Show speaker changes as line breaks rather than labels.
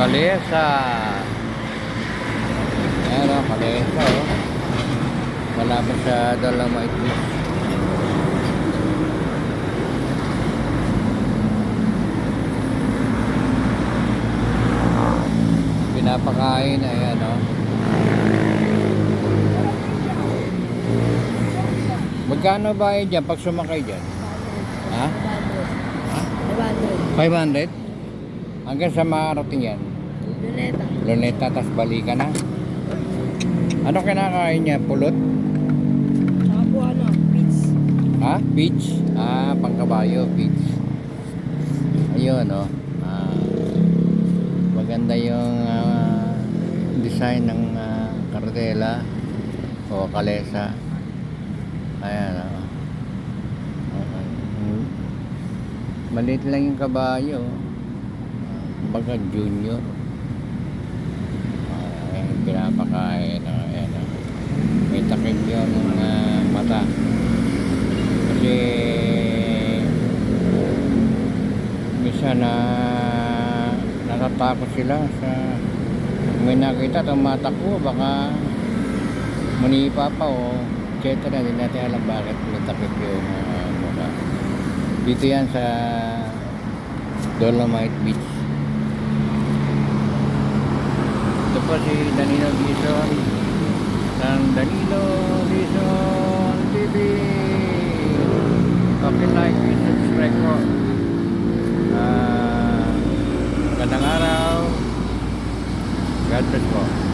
Kalesa. Ayan o, kalesa o. Malapit sa Dolomite Beach. Pinapakain, ayan o. Magkano ba yun dyan pag sumakay dyan? Ha?
500.
500? Hanggang sa makarating yan?
Luneta.
Luneta, tas balikan na. Ano kinakain niya? Pulot?
Saka po ano, beach.
Ha? Peach? Ah, pangkabayo, peach. Ayun, no? Ah, maganda yung ah, design ng ah, kartela o kalesa. Ayan. Hmm. Maliit lang yung kabayo. Baga junior. Ah, Ayan, pinapakain. ah, Ayan, ah. May takip yung ah, mata. Kasi minsan na natatakot sila sa may nakita tumatakbo baka manipa pa o etc. Hindi natin alam bakit natakip yung uh, mukha. Dito yan sa Dolomite Beach. Ito po si Danilo Bison ng Danilo Bison TV. Paki-like and subscribe po. やりましょう。